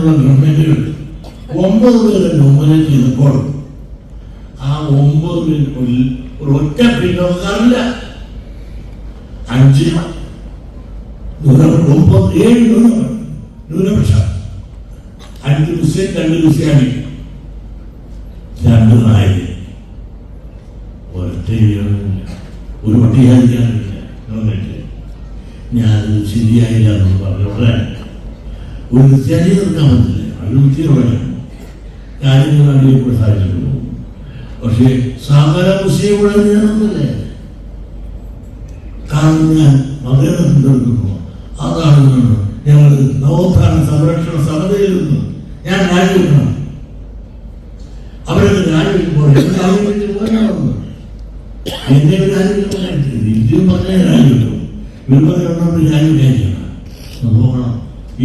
നിന്നുള്ള ഗവൺമെന്റുകൾ ഒമ്പത് പേരെ നോമിനേറ്റ് ചെയ്തപ്പോൾ ആ ഒമ്പത് പേരിൽ ഒരു ഒറ്റ പിന്നോക്കാറില്ല അഞ്ച് ഒമ്പത് ഏഴ് ന്യൂനപക്ഷ അഞ്ച് മുസ്ലിം രണ്ട് ക്രിസ്ത്യാനി. രണ്ട് നായി ഒരു പട്ടികാരിക്കാനില്ല ഞാനത് ശരിയായില്ല എന്ന് പറഞ്ഞോടെ ഒരു ക്രിസ്ത്യാനിയെ നിർത്താൻ പറ്റില്ല. അത് വൃത്തിയോടെ കാര്യങ്ങൾ അറിയപ്പെട്ട സാധിച്ചിട്ടുള്ളൂ പക്ഷേ സാധാരണ മുസ്ലിം കൂടെ ഞാനൊന്നുമില്ലേ കാരണം ഞാൻ മതേതം തീർക്കുന്നു അതാണ് ഞങ്ങൾ നവോത്ഥാന സംരക്ഷണ സമിതിയിൽ നിന്ന് ഞാൻ രാജിവെക്കണം. അവരൊക്കെ രാജിവെക്കുമ്പോൾ എന്നെ രാജിവെച്ച് പോയാണെന്ന് എന്നെ രാജിവെക്കാൻ ഇന്ത്യയും പറഞ്ഞാൽ രാജിവെക്കും. പറയുന്നത് രാജിവെക്കാൻ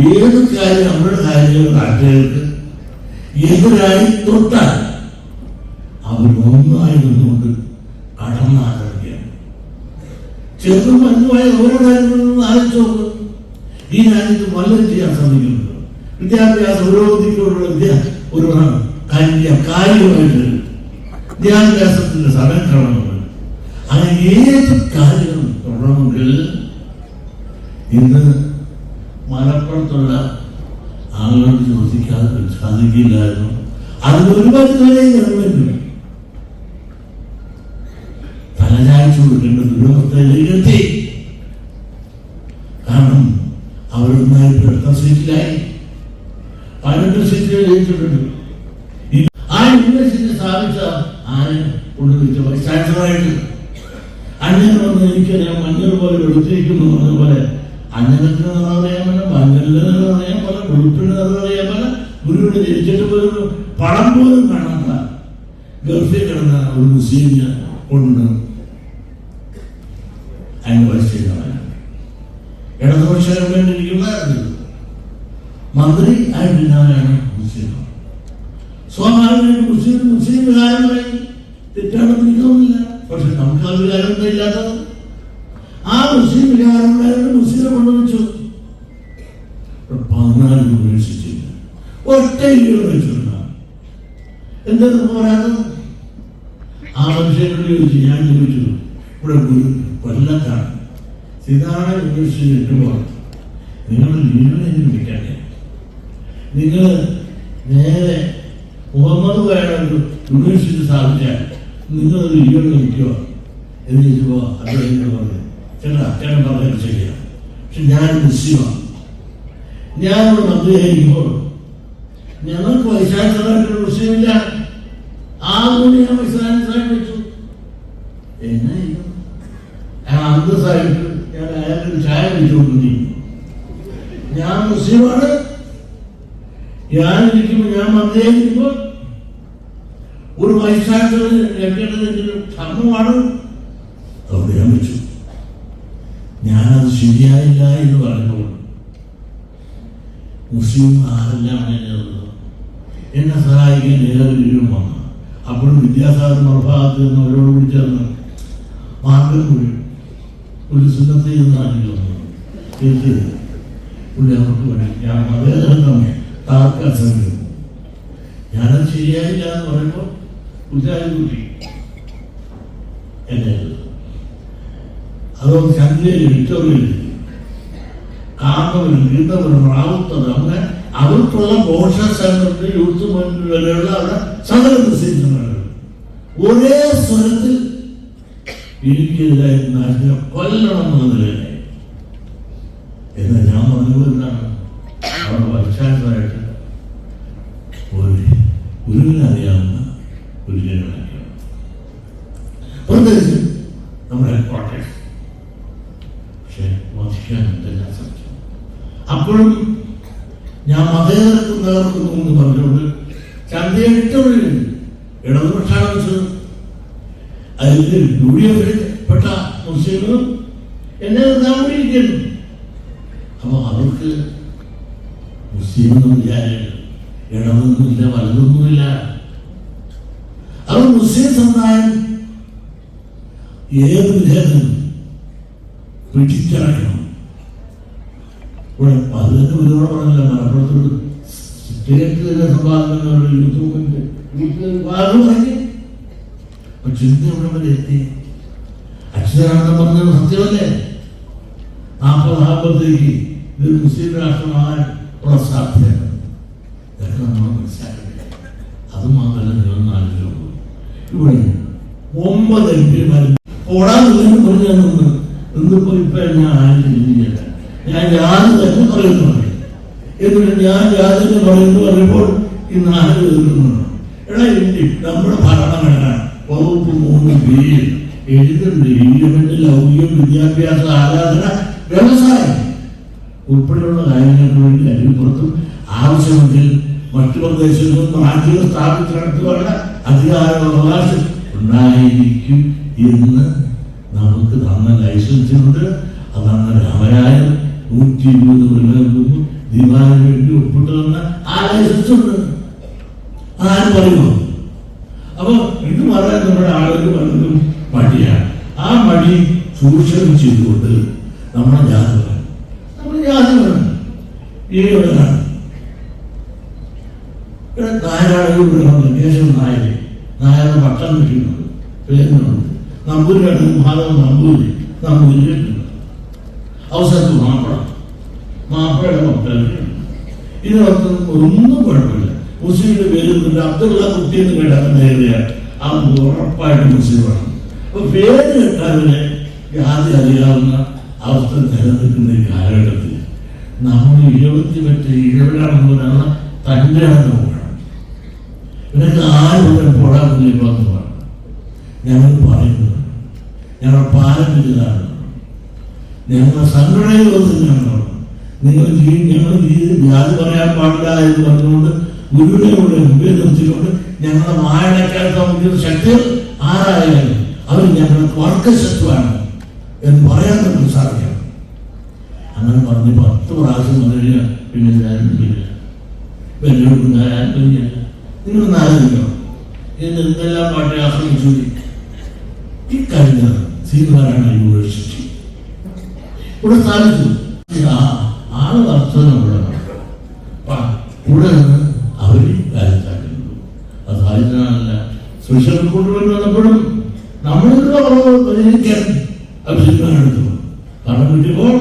ഏത് കാര്യം നമ്മുടെ കാര്യങ്ങൾ നാട്ടുകാർക്ക് എതിരായി തൊട്ടാൽ അവർ ഒന്നായി നിന്നുകൊണ്ട് കടന്നാകുകയാണ് ചെറുതും വലുതുമായ ഓരോ കാര്യങ്ങളും ആലോചിച്ച് നോക്ക്. ഈ രാജ്യത്ത് വല്ലതും ചെയ്യാൻ ശ്രമിക്കുന്നുണ്ട്? വിദ്യാഭ്യാസ പുരോഗതിക്കുള്ള വിദ്യ ഒരു കാര്യ കാര്യമായിട്ട് വിദ്യാഭ്യാസത്തിന്റെ സമയക്രമങ്ങൾ അങ്ങനെ ഏത് കാര്യങ്ങളും തുടരണമെങ്കിൽ ഇന്ന് മലപ്പുറത്തുള്ള ആളുകളോട് ചോദിക്കാതെ സാധിക്കില്ലായിരുന്നു. അതിന് ഒരു വരെ ഗവൺമെന്റ് തലചായ്ച്ചു കൊടുക്കേണ്ട എത്തി കാരണം അവരൊന്നായി എത്ര സീറ്റിലായി. പതിനെട്ട് സീറ്റുകൾ ജയിച്ചിട്ടുണ്ട്. ആ യൂണിവേഴ്സിറ്റി സ്ഥാപിച്ച ആരും കൊണ്ടുവച്ച വൈസ് ചാൻസലറായിട്ട്? അങ്ങനെ വന്ന് എനിക്കറിയാം മഞ്ഞൾ പോലെ എടുത്തിരിക്കുന്നു പറഞ്ഞ പോലെ അഞ്ഞലത്തിന് നിറം അറിയാൻ പല മഞ്ഞളിന് നിറം അറിയാൻ പല ഉടുപ്പിന് നിറം അറിയാൻ പല ഗുരുവിനെ ജനിച്ചിട്ട് പോലും പണം പോലും കാണാത്ത ഗൾഫിൽ കിടന്ന ഒരു മുസ്ലിമിനെ കൊണ്ട് വൈസ് ചെയ്തവനാണ് ഇടതുപക്ഷ ഗവൺമെന്റ് ഇരിക്കുന്നതായിരുന്നു മന്ത്രി ആയിട്ടില്ലാതെയാണ് മുസ്ലിം. സ്വാഭാവികമായിട്ട് മുസ്ലിം മുസ്ലിം വികാരമായി തെറ്റാണെന്ന് എനിക്ക് തോന്നുന്നില്ല. പക്ഷെ നമുക്ക് ആ വികാരം ഇല്ലാത്തത്. ആ മുസ്ലിം വികാരം ഉണ്ടായിരുന്നു പതിനാല് യൂണിവേഴ്സിറ്റി ഒറ്റ പറയാത്തത് ആ ചോദിച്ചു ഞാൻ ചോദിച്ചു. ഇവിടെ കൊല്ലത്താണ്. കിട്ടുമ്പോൾ നിങ്ങൾ ലീവിനെങ്കിലും നിങ്ങൾ നേരെ മുഹമ്മദ് വേണമെങ്കിൽ യൂണിവേഴ്സിറ്റി സ്ഥാപിച്ചാൽ നിങ്ങൾ ഒരു ലീവ് വിൽക്കുക എന്ന് ചോദിച്ചപ്പോൾ അദ്ദേഹം പറഞ്ഞു ചേട്ടാ ചേട്ടൻ പറഞ്ഞത് ശരിയാണ് പക്ഷെ ഞാൻ മുസ്ലിമാണ് ഞാൻ ഒരു മന്ത്രിയായിരിക്കുമ്പോൾ ഞങ്ങൾക്ക് വൈശാഖമായിട്ടൊരു മുസ്ലിമില്ല ആ കൂടി ഞാൻ വൈശാഖായിട്ട് വെച്ചു. എന്നാ? ഞാൻ അന്തസ്സായിട്ട് ഞാൻ അയാൾക്ക് ചായ വെച്ചുകൊണ്ടിരിക്കും ഞാൻ മുസ്ലിമാണ്. ഞാൻ ഇരിക്കുമ്പോൾ ഞാൻ മന്ത്രിയായിരിക്കുമ്പോൾ ഒരു വൈശാഖത്തിന് ലഭിക്കേണ്ടതെങ്കിൽ ധർമ്മമാണ്. അവിടെ ഞാൻ വെച്ചു. ഞാനത് ശരിയായില്ല എന്ന് പറഞ്ഞു മുസ്ലിം ആരെല്ലാം എന്നെ സഹായിക്കാൻ ഏതൊരു വന്നു അപ്പോഴും വിദ്യാസാഗർ മർഭാഗത്ത് നിന്ന് അവരോട് വിളിച്ചെന്ന് മാർഗം കൂടി ഒരു സുന്നത്ത് ചെയ്യുന്നതാണെങ്കിൽ ഇത് പുള്ളി അവർക്ക് വേണം ഞാൻ അതേതരം തന്നെ താർക്കാൻ ശ്രമിക്കുന്നു. ഞാനത് ശരിയായില്ല എന്ന് പറയുമ്പോൾ കുറ്റാരി കൂട്ടി എന്നെ അതുകൊണ്ട് ചന്ദ്രയിൽ വിക്ടോറിയയിൽ കാന്തവരും ഗീതവരും റാവുത്തത് அவங்க அவருக்குள்ள പോഷ சங்கத்தை മൂവ്മെന്റ് വരെയുള്ള അവിടെ സകല പ്രസിദ്ധങ്ങൾ ഒരേ സ്വരത്തിൽ എനിക്കെതിരായി നാശിനെ കൊല്ലണം എന്നതിലെ എന്ന് ഞാൻ പറഞ്ഞത് എന്താണ്? അവിടെ വൈശാഖമായിട്ട് ഒരു ഗുരുവിനറിയാവുന്ന ഒരു ജനമാക്കിയാണ് പ്രത്യേകിച്ച് നമ്മുടെ കോട്ടയം പക്ഷെ വധിക്കാൻ എന്തെല്ലാം സാധിക്കും അപ്പോഴും ഞാൻ മതേതരത്തിൽ നിലനിർത്തുന്നു എന്ന് പറഞ്ഞുകൊണ്ട് ചന്തയെ വിട്ടൊഴിഞ്ഞു ഇടതുപക്ഷമാണ് വെച്ചത്. അതിൽ യു ഡി എന്നെ ഇരിക്കുന്നു അപ്പൊ അവർക്ക് മുസ്ലിം എന്ന് ഇടമൊന്നുമില്ല വലുതൊന്നുമില്ല. അവർ മുസ്ലിം സമുദായം ഏത് പിടിച്ചടക്കണം. ഇവിടെ പതിനെട്ട് പേരോട് പറഞ്ഞില്ല. മലപ്പുറത്തോട് സ്റ്റേറ്റിലെ സമ്പാദനങ്ങളുടെ അപ്പൊ ചിന്ത എവിടെ വരെ എത്തി? അച്യുതാനന്ദൻ പറഞ്ഞത് സത്യമല്ലേ? നാൽപ്പതാകുമ്പോഴത്തേക്ക് ഇതൊരു മുസ്ലിം രാഷ്ട്രമാകാൻ ഉള്ള സാധ്യത ഇതൊക്കെ നമ്മൾ മനസ്സിലാക്കില്ല അത് മാത്രമല്ല നിങ്ങൾ ആലോചിച്ചുള്ളൂ ഇവിടെ ഒമ്പത് എം പിമാരും ഓടാൻ നിന്ന് പറഞ്ഞു നിന്ന് നിന്നിപ്പോ ഇപ്പൊ ഞാൻ ആരും ചിന്തിക്കില്ല ഞാൻ ജാതി തന്നെ പറയുന്നുണ്ട് എന്ന് പറയുന്നു പറയുമ്പോൾ ഇന്ന് ഇന്ത്യ നമ്മുടെ ഭരണഘടന വകുപ്പ് മൂന്ന് പേര് എഴുതുന്നുണ്ട് ഇംപ്ലിമെന്റ് ലൗകികം വിദ്യാഭ്യാസ ആരാധന വ്യവസായം. ഉൾപ്പെടെയുള്ള കാര്യങ്ങൾക്ക് വേണ്ടി അതിന് പുറത്തും ആവശ്യമെങ്കിൽ മറ്റു പ്രദേശങ്ങളിലും രാജ്യം സ്ഥാപിച്ച് സ്ഥാപിച്ചിടത്തുള്ള അധികാര അവകാശം ഉണ്ടായിരിക്കും എന്ന് നമുക്ക് തന്ന ലൈസൻസുണ്ട് അതാണ് രാമരായൻ നൂറ്റി ഇരുപത് കൊല്ലം മുമ്പ് ദീപാവലി വേണ്ടി ഒപ്പിട്ട് തന്ന അതാരും പറയുമോ അപ്പൊ ഇത് പറയാൻ നമ്മുടെ ആളുകൾ പലതും മടിയാണ്. ആ മടി ചൂഷണം ചെയ്തുകൊണ്ട് നമ്മുടെ ജാതി നമ്മുടെ ജാതി വേണം ഇവിടെ നായരാളുകൾ വേണം ദേശം നായര്. നായരുടെ പേരുന്നുണ്ട് നമ്പൂരി. നമ്പൂരി കിട്ടുന്നത് അവസരത്തിൽ മാപ്പിളയുടെ മക്കളുണ്ട് ഇതിനകത്ത് ഒന്നും കുഴപ്പമില്ല. മുസ്ലിമിന്റെ പേരുന്നില്ല അബ്ദുള്ള കുട്ടി എന്ന് കേട്ടാൽ നേരെയാണ് ഉറപ്പായിട്ട് മുസ്ലിമാണ് അപ്പൊ പേര് ജാതി അറിയാവുന്ന അവസ്ഥ നിലനിൽക്കുന്ന ഈ കാലഘട്ടത്തിൽ. നമ്മൾ പറയുന്ന ഇവരൊക്കെ ആരും ഞങ്ങൾ പറയുന്നത് നിങ്ങൾ ഞങ്ങൾ വ്യാജ് പറയാൻ പാടില്ല എന്ന് പറഞ്ഞുകൊണ്ട് ഗുരുവിനെ കൂടെ മുമ്പിൽ നിർത്തിക്കൊണ്ട് ഞങ്ങളുടെ വായനക്കാർ നമുക്ക് ശക്തി ആരായാലും അവർ ഞങ്ങൾക്ക് വർഗശത്രുവാണ് എന്ന് പറയാൻ നമുക്ക് സാധിക്കണം അങ്ങനെ പറഞ്ഞ് പത്ത് പ്രാവശ്യം വന്നു പിന്നെ ഞാനും നിങ്ങളൊന്ന് ആലോചിക്കണം? എന്ന് എന്തെല്ലാം പാട്ടെ ആക്രമിച്ചു ഈ കഴിഞ്ഞ ശ്രീനാരായണ യൂണിവേഴ്സിറ്റി. ഇവിടെ സ്ഥാപിച്ചു. ആൾ വർത്തനം ഇവിടെ ഇവിടെ നിന്ന് അവർ കാര്യത്താക്കുന്നു അത് സാധിച്ചാലല്ല സുരക്ഷ കൊണ്ടുവന്ന് വന്നപ്പോഴും നമ്മളിവിടെ കുറവ് പരിഹരിക്കാൻ അവർ തീരുമാനമെടുത്തു കാരണം കിട്ടിയപ്പോൾ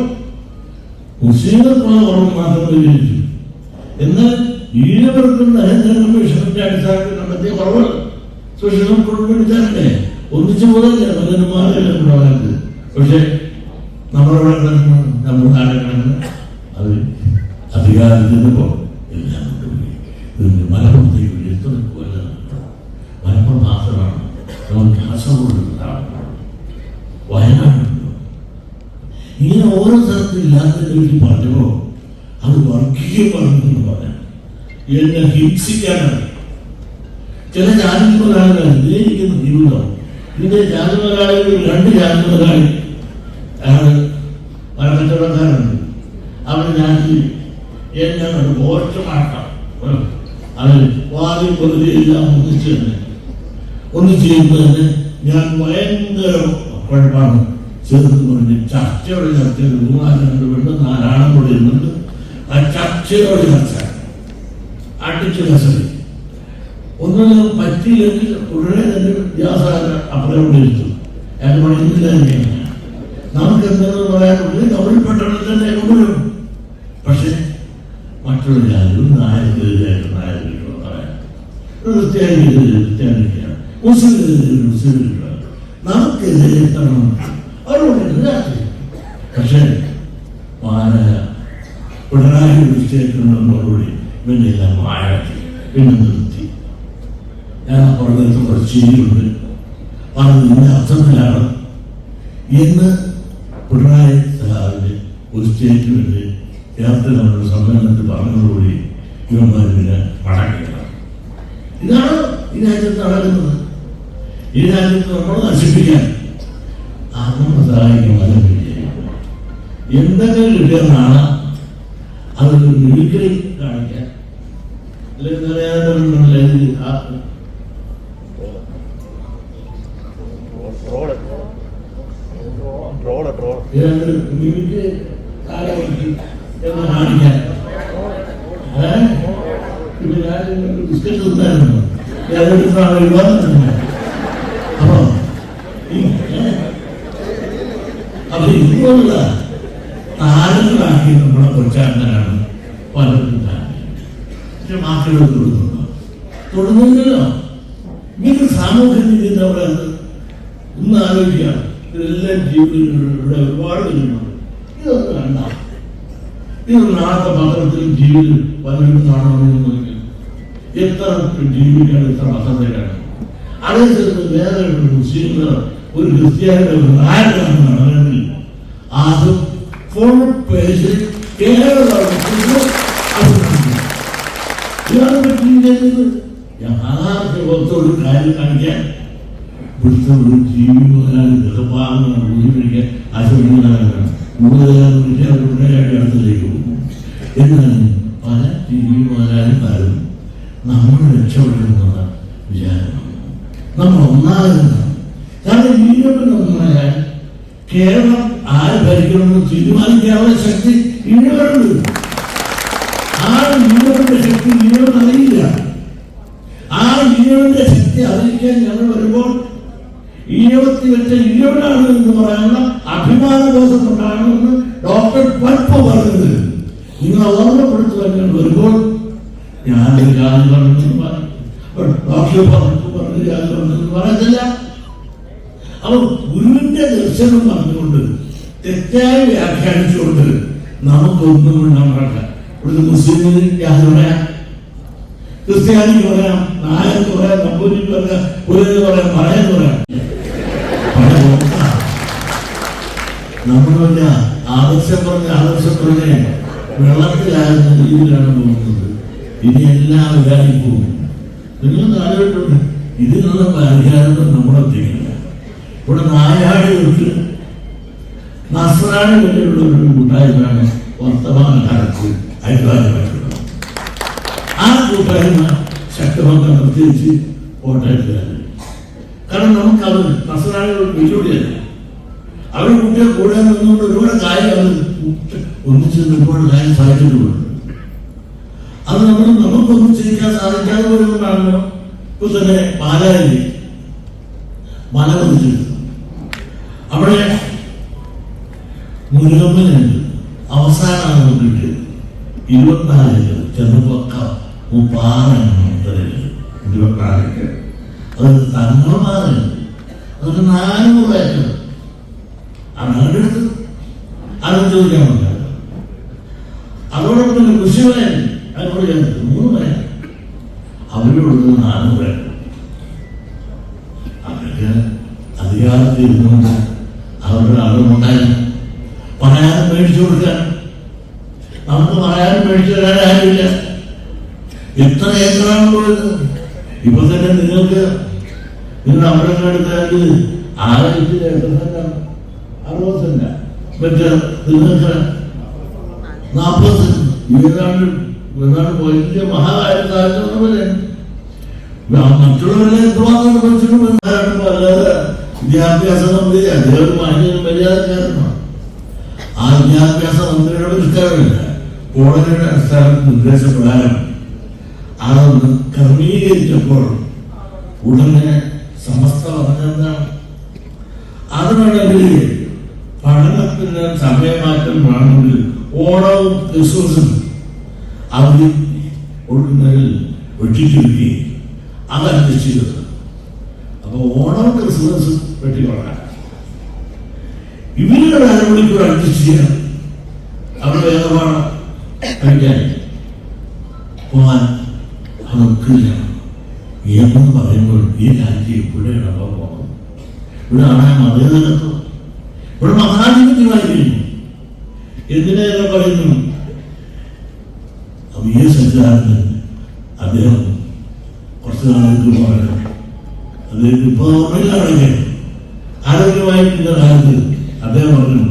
മുസ്ലിങ്ങൾക്കുള്ള കുറവ് മാത്രം പരിഹരിച്ചു. എന്നാൽ ഈഴവർക്കും നരേന്ദ്ര കമ്മീഷന്റെ അടിസ്ഥാനത്തിൽ കണ്ടെത്തിയ കുറവ് സുരക്ഷിതം കൊണ്ടുപിടിച്ചാലേ ഒന്നിച്ചു പലരും മാറില്ല ഉണ്ടാകാത്തത് പക്ഷെ കിടന്ന് നമ്മുടെ നാടെ കിടന്ന് അത് അധികാരത്തിനിപ്പോ എല്ലാം കൊണ്ടുപോയി മലപ്പുറത്തേക്ക് എത്തു നിൽക്കുമല്ല മലപ്പുറം മാത്രമാണ് നമ്മൾ കാസർഗോഡ് വയനാടുണ്ടോ ഇങ്ങനെ ഓരോ സ്ഥലത്തും ഇല്ലാത്തതിനെ പറ്റി അത് പറഞ്ഞു പറയാം എന്നെ ഹിംസിക്കാനാണ്. ചില ജാതി മുതലാളികൾ ഇരിക്കുന്ന ജീവിതം ഇതിന്റെ ജാതി മുതലാളികൾ രണ്ട് ജാതി മുതലാളി ആണ് മരക്കച്ചവടക്കാരുണ്ട് അവർ ഞാൻ എന്നെ മോശമാക്കാം. അത് വാതി പൊതുവെല്ലാം ഒന്നിച്ചു തന്നെ. ഒന്നിച്ചു ചെയ്യുന്നതിന് ഞാൻ ഭയങ്കര കുഴപ്പമാണ്. ചേർത്ത് പറഞ്ഞ് ചർച്ചയോടെ ചർച്ച മൂന്നാൽ രണ്ട് ധാരാളം കൂടെ ഇരുന്നുണ്ട്. ആ ചർച്ചയോടെ ചർച്ച. അടിച്ചു കസറി ഒന്നും പറ്റിയില്ലെങ്കിൽ ഉടനെ തന്നെ വിദ്യാസാഗര അപ്പുറം കൊണ്ടിരുത്തും അയാൾ തന്നെയാണ് നമുക്ക് എന്തെന്ന് പറയാനുള്ളത് നമ്മൾ പെട്ടെന്ന് തന്നെ കൊണ്ടുവരും പക്ഷെ ജാതികൾ നായകരായിട്ട് നായകരായിട്ട് പറയാം. ക്രിസ്ത്യാനികൾ ക്രിസ്ത്യാനിക്കാണ് മുസ്ലിം മുസ്ലിം നമുക്കെതിരെ എത്തണം. അവരോട് പക്ഷേ മാനക പിണറായി മായാക്കി പിന്നെ നിർത്തി. ഞാൻ പറഞ്ഞത് കുറച്ച് ചെയ്യുന്നുണ്ട് പറഞ്ഞത് ഇന്ന അർത്ഥത്തിലാണ്. എന്ന് പിണറായി സഹാബിന്റെ ഒരു സ്റ്റേറ്റ്മെന്റ് ചേർത്ത് നമ്മുടെ സമ്മേളനത്തിൽ പറഞ്ഞതോടുകൂടി ഇവന്മാർ പിന്നെ മടങ്ങില്ല ഇതാണ് ഈ രാജ്യത്ത് നടക്കുന്നത്. ഈ രാജ്യത്ത് നമ്മൾ നശിപ്പിക്കാൻ അമ്മ സഹായിക്കും അത് എന്തെങ്കിലും കിട്ടിയെന്നാണ് അതൊരു മിമിക്രി കാണിക്കാൻ. അല്ലെങ്കിൽ അറിയാതെ ഇതുപോലുള്ള താരങ്ങളാക്കി നമ്മളെ കൊച്ചാണ്ടനാണ് പലരും പക്ഷെ മക്കൾ തൊടുന്നുണ്ടോ? തൊടുന്നില്ലല്ലോ ഇങ്ങനെ സാമൂഹ്യ നീതി എന്താ പറയുന്നത് ഒന്ന് ആലോചിക്കാം ഇതെല്ലാം ജീവിതത്തിലൂടെ ഒരുപാട് വരുന്നുണ്ട്. ഇതൊന്നും കണ്ട. ഇത് നാളത്തെ പത്രത്തിലും ജീവിതം പലരും കാണണമെന്ന് എത്ര ജീവിക്കാണ് എത്ര പത്രത്തിലാണ് അതേസമയത്ത് വേറെ ഒരു മുസ്ലിങ്ങൾ ഒരു ക്രിസ്ത്യാനിയുടെ ഒരു കാര്യം കാണിക്കാൻ ഇവിടുത്തെ ഒരു ജീവി മുതലാളി ഉപയോഗിക്കാൻ ആശ്രമിക്കുന്നവരാണ് കൂടുതലും അവരുടെ എന്നാൽ ഞങ്ങൾ വരുമ്പോൾ ഇരുപത്തി വെച്ച ഇരുപതാണ് എന്ന് പറയാനുള്ള അഭിമാനബോധം ഉണ്ടാകണമെന്ന് ഡോക്ടർ പൽപ്പ് പറഞ്ഞത്. നിങ്ങൾ ഓർമ്മപ്പെടുത്തുവാൻ ഞാൻ വരുമ്പോൾ ഞാൻ പറഞ്ഞെന്ന് പറഞ്ഞു ഡോക്ടർ പറഞ്ഞു പറഞ്ഞു ജാതി പറഞ്ഞെന്ന് പറയുന്നില്ല അപ്പൊ ഗുരുവിന്റെ ദർശനം പറഞ്ഞുകൊണ്ട് തെറ്റായി വ്യാഖ്യാനിച്ചുകൊണ്ട് നമുക്കൊന്നും ഉണ്ടാകട്ടെ ഇവിടുത്തെ മുസ്ലിമിന് ജാതി പറയാം ക്രിസ്ത്യാനിക്ക് പറയാം നായർക്ക് പറയാം നമ്പൂരിക്ക് പറയാം പുലര് പറയാം പറയാൻ പറയാം. ആദർശം പറഞ്ഞ ആദർശം പറഞ്ഞ വെള്ളത്തിലാകുന്ന രീതിയിലാണ് പോകുന്നത്. ഇനി എല്ലാം ഇതായി പോകും നിങ്ങൾ ആലോചിട്ടുണ്ട് ഇതിനുള്ള പരിഹാരം നമ്മളെ ഇവിടെ നായാടികൾക്ക് നസ്രാണി വരെയുള്ള ഒരു കൂട്ടായ്മയാണ് വർത്തമാന കാലത്ത് അഭിപ്രായമായിട്ടുള്ളത് ആ കൂട്ടായ്മ ശക്തമാക്കാൻ പ്രത്യേകിച്ച് കോട്ടയത്തുകാർ കാരണം നമുക്കത് നസ്രാണികൾ വെല്ലുവിളിയല്ല അവർ കുട്ടികൾ കൂടെ നിന്നുകൊണ്ട് ഒരുപാട് കാര്യം അവർ ഒന്നിച്ച് ഒരുപാട് കാര്യം സാധിച്ചിട്ടുമുണ്ട് അത് നമ്മൾ നമുക്കൊന്നും ചെയ്യിക്കാൻ സാധിക്കാതെ പോയതുകൊണ്ടാണല്ലോ ഇപ്പൊ തന്നെ പാലായി മല വന്നിട്ടുണ്ട് അവിടെ മുരുകമ്മനുണ്ട് അവസാനമാണ് നമുക്ക് കിട്ടിയത് ഇരുപത്തിനാല് ചെറുപ്പക്ക മുപ്പാറാണ് ഇരുപത്തിനാല് അത് തങ്ങൾമാരുണ്ട് അതൊരു നാനൂറ് ഏക്കർ അതാണ് എടുത്ത് അത് പറ്റില്ല അതോടൊപ്പം തന്നെ കൃഷിവയൽ അതിനോട് ഞാൻ മൂന്ന് പേര് അവരോട് നാനൂറ് ഏക്കർ അവർക്ക് അധികാരത്തിൽ ഇരുന്നുകൊണ്ട് അവരുടെ ആളുകളുണ്ടായിരുന്നു പറയാനും മേടിച്ചു കൊടുക്കാൻ. നമുക്ക് പറയാനും മേടിച്ചു തരാൻ എത്ര ഏക്കറാണ് പോയത്? ഇപ്പൊ തന്നെ നിങ്ങൾക്ക് എടുത്താൽ ആയിരത്തി എത്ര സെന്റാണ് അറുപത് സെന്റ് മറ്റേ നിങ്ങൾക്ക് നാൽപ്പത് സെന്റ് ഏതാണ്ട് ഏതാണ്ട് വലിയ മഹാകാര്യത്താഴ്ച പോലെയാണ് മറ്റുള്ളവരെ എന്തുമാത്രം പഠിച്ചിട്ടും അല്ലാതെ വിദ്യാഭ്യാസ മന്ത്രി അദ്ദേഹം മാന്യ മര്യാദക്കാരനാണ്. ആ വിദ്യാഭ്യാസ മന്ത്രിയുടെ അടിസ്ഥാന നിർദ്ദേശപ്രകാരം അതൊന്ന് ക്രമീകരിച്ചപ്പോൾ ഉടനെ സമസ്ത പറഞ്ഞെന്താണ് അതിനാണെങ്കിൽ പഠനത്തിന് സമയമാറ്റം വേണമെങ്കിൽ ഓണവും ക്രിസ്മസും അവധി കൊടുക്കുന്നതിൽ വെട്ടിച്ചുരുക്കി. അതല്ല ചെയ്തത്. അപ്പൊ ഓണം ക്രിസ്മസ് വെട്ടിക്കൊള്ളാം ഇവരുടെ അരമണിക്കൂർ അഡ്ജസ്റ്റ് ചെയ്യാൻ അവിടെ ഏതാണ് കഴിക്കാൻ പോകാൻ അതൊക്കില്ല എന്ന് പറയുമ്പോൾ ഈ രാജ്യം ഇവിടെയാണ് അപ്പോൾ പോകുന്നത്. ഇവിടെ ആണ് മതേതരത്വം. ഇവിടെ മഹാധിപത്യമായി കഴിഞ്ഞു എന്തിനേറെ പറയുന്നു? വി എസ് അച്യുതാനന്ദൻ അദ്ദേഹം കുറച്ച് നാളുകൾക്ക് പറഞ്ഞു അദ്ദേഹം ഇപ്പോൾ ഓർമ്മയിലാണെങ്കിൽ ആരോഗ്യമായിരിക്കുന്ന കാലത്ത് അദ്ദേഹം പറഞ്ഞു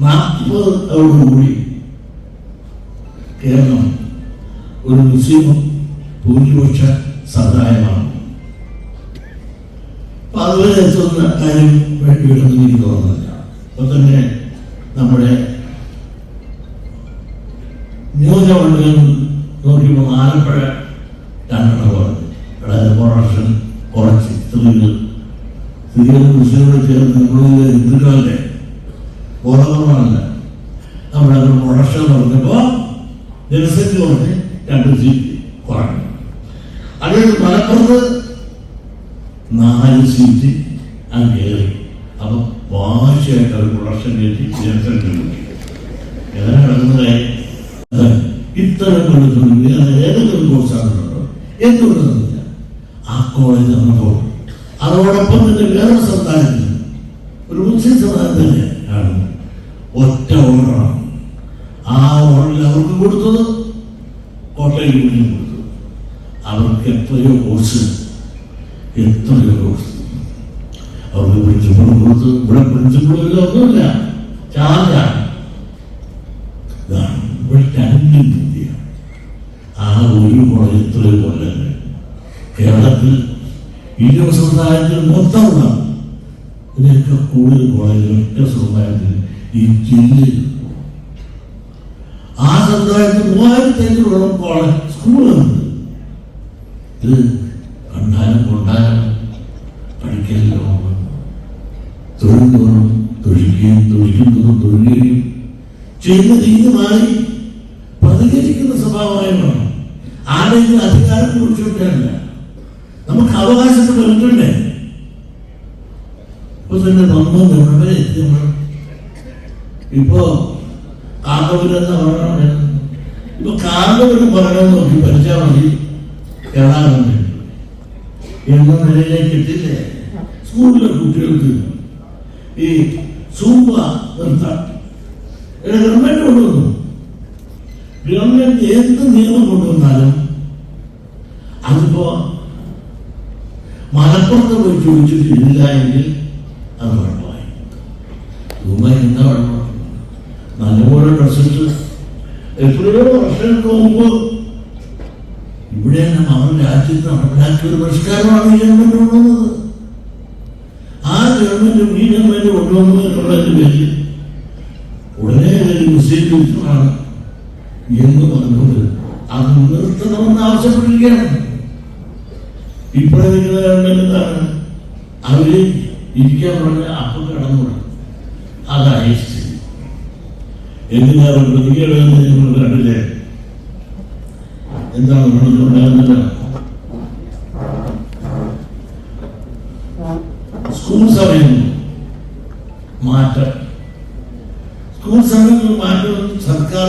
നാൽപ്പതോടുകൂടി കേരളം ഒരു മുസ്ലിം ഭൂരിപക്ഷ സമുദായമാണ് അപ്പൊ അതുവരെ എത്തുന്ന കാര്യം എനിക്ക് തോന്നുന്നില്ല. അപ്പൊ തന്നെ നമ്മുടെ ന്യൂനമണ്ഡലം നോക്കിയപ്പോൾ ആലപ്പുഴ രണ്ടെണ്ണം പ്രൊഡക്ഷൻ കുറച്ച് സ്ത്രീകൾ സ്ത്രീകൾ പുരുഷനോട് ചേർന്ന് നമ്മളിലെ ഹിന്ദുക്കളുടെ ബോധപൂർവമല്ല നമ്മുടെ പ്രൊഡക്ഷൻ പറഞ്ഞപ്പോൾ ദിവസത്തിൽ കുറഞ്ഞ് രണ്ട് സീറ്റ് കുറഞ്ഞു. മലപ്പുറത്ത് നാല് സീറ്റ് അങ്ങ് കയറി അപ്പം വാശിയായിട്ട് അവർ പ്രൊഡക്ഷൻ കയറ്റി ജനസംഖ്യ കൂട്ടി എങ്ങനെ നടന്നതായി ഇത്തരം കൊല്ലത്തുള്ളൂ വേറെ ഏതെങ്കിലും കോഴ്സാണുണ്ടോ എന്തുകൊണ്ട് തന്നില്ല ആ കോളേജ് വന്നപ്പോൾ അതോടൊപ്പം തന്നെ വേറെ സമുദായത്തിൽ ഒരു മുസ്ലിം സമുദായം തന്നെ ആണ് ഒറ്റ ഓർഡറാണ് ആ ഓർഡറിൽ അവർക്ക് കൊടുത്തത് കോട്ടയം യൂണിയൻ കൊടുത്തു അവർക്ക് എത്രയോ കോഴ്സ് എത്രയോ കോഴ്സ് അവർക്ക് പ്രിൻസിപ്പൾ കൊടുത്ത് ഇവിടെ പ്രിൻസിപ്പളില്ല ഒന്നുമില്ല. ചാർജാണ് ആ ഒരു കേരളത്തിൽ ഈ ജില്ലയിൽ ആ സമുദായത്തിൽ മൂവായിരത്തി അഞ്ഞൂറോളം കോളേജ് സ്കൂളുകളുണ്ട്. ഇത് കണ്ടാലും കൊണ്ടാലും പഠിക്കലോ തൊഴിൽ തോറും തൊഴിക്കുകയും തൊഴിക്കും തൊഴുകയും ചെയ്യുന്ന രീതിയുമായി പ്രതികരിക്കുന്ന സ്വഭാവമായി ആരെങ്കിലും അധികാരം കുറിച്ചിട്ടല്ല നമുക്ക് അവകാശപ്പെട്ടിട്ടുണ്ട് ഇപ്പൊ തന്നെ നമ്മൾ ഗവൺമെന്റ് എത്തി ഇപ്പോ കാന്തപുരം എന്ന് പറയണ ഇപ്പൊ കാന്തപുരം പറയണം നോക്കി പഠിച്ചാൽ മതി. കേരള എന്ന നിലയിലേക്ക് എത്തില്ലേ സ്കൂളിലെ കുട്ടികൾക്ക്. ഈ സൂമ്പ നിർത്താം. ഇവിടെ ഗവൺമെന്റ് കൊണ്ടുവന്നു. ഗവൺമെന്റ് എന്ത് നിയമം കൊണ്ടുവന്നാലും അതിപ്പോ മലപ്പുറത്ത് പോയി ചോദിച്ചിട്ടില്ല എങ്കിൽ അത് കുഴപ്പമായി. ദുബായ് എന്താ കുഴപ്പം നല്ലപോലെ ഡ്രസ്സിട്ട് എപ്പോഴോ വർഷങ്ങൾക്ക് മുമ്പ് ഇവിടെ നമ്മുടെ രാജ്യത്ത് നടപ്പിലാക്കിയ ഒരു പരിഷ്കാരമാണ് ഈ ഗവൺമെന്റ് കൊണ്ടുവന്നത്. ആ ഗവൺമെന്റ് ഈ ഗവൺമെന്റ് കൊണ്ടുവന്നു എന്നുള്ളതിന്റെ പേരിൽ ഉടനെ ഒരു മുസ്ലിം വിരുദ്ധമാണ് എന്ന് പറഞ്ഞത് അത് നിർത്തണമെന്ന് ആവശ്യപ്പെട്ടിരിക്കുകയാണ്. ഇപ്പോഴത്തെ ഗവൺമെന്റ് എന്താണ്? അവർ ഇരിക്കാൻ പറഞ്ഞ അപ്പം കടന്നു അതായി എന്തിനാണ് പ്രതികരണം നിങ്ങൾ കണ്ടില്ലേ? എന്താണ് ഉണ്ടാകുന്നത് സ്കൂൾ സമയം മാറ്റം. സ്കൂൾ സമയങ്ങളിൽ മാറ്റം സർക്കാർ